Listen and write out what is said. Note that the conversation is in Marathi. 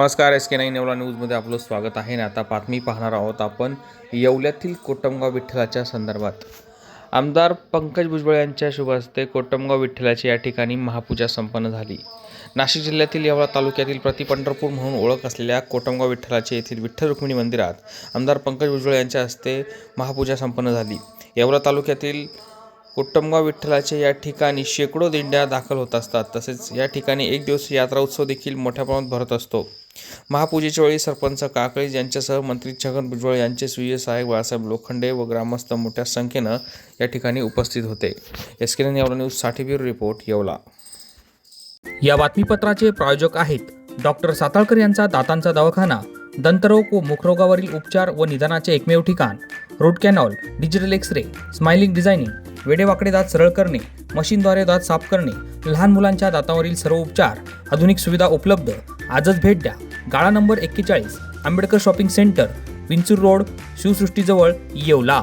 नमस्कार एस के नाईन येवला न्यूजमध्ये आपलं स्वागत आहे. ना आता बातमी पाहणार आहोत आपण येवल्यातील कोटमगाव विठ्ठलाच्या संदर्भात. आमदार पंकज भुजबळ यांच्या शुभ हस्ते कोटमगाव विठ्ठलाची या ठिकाणी महापूजा संपन्न झाली. नाशिक जिल्ह्यातील येवला तालुक्यातील प्रतिपंढरपूर म्हणून ओळख असलेल्या कोटमगाव विठ्ठलाचे येथील विठ्ठल रुक्मिणी मंदिरात आमदार पंकज भुजबळ यांच्या हस्ते महापूजा संपन्न झाली. येवला तालुक्यातील कोट्टमगाव विठ्ठलाच्या या ठिकाणी शेकडो दिंड्या दाखल होत असतात. तसेच या ठिकाणी एक दिवस यात्रा उत्सव देखील मोठ्या प्रमाणात भरत असतो. महापूजेच्या वेळी सरपंच काकळे यांच्यासह मंत्री छगन भुजबळ यांचे स्वीय सहाय्यक बाळासाहेब लोखंडे व ग्रामस्थ मोठ्या संख्येनं या ठिकाणी उपस्थित होते. एस के येवला न्यूजसाठी ब्युरो रिपोर्ट येवला. या बातमीपत्राचे प्रायोजक आहेत डॉक्टर साताळकर यांचा दातांचा दवाखाना दंतरोग व मुखरोगावरील उपचार व निदानाचे एकमेव ठिकाण root canal digital x-ray smiling designing वेडेवाकडे दात सरळ करणे मशीनद्वारे दात साफ करणे लहान मुलांच्या दातावरील सर्व उपचार आधुनिक सुविधा उपलब्ध आजच भेट द्या. गाळा नंबर एक्केचाळीस Ambedkar shopping centre Vinchur road शिवसृष्टीजवळ Yeola.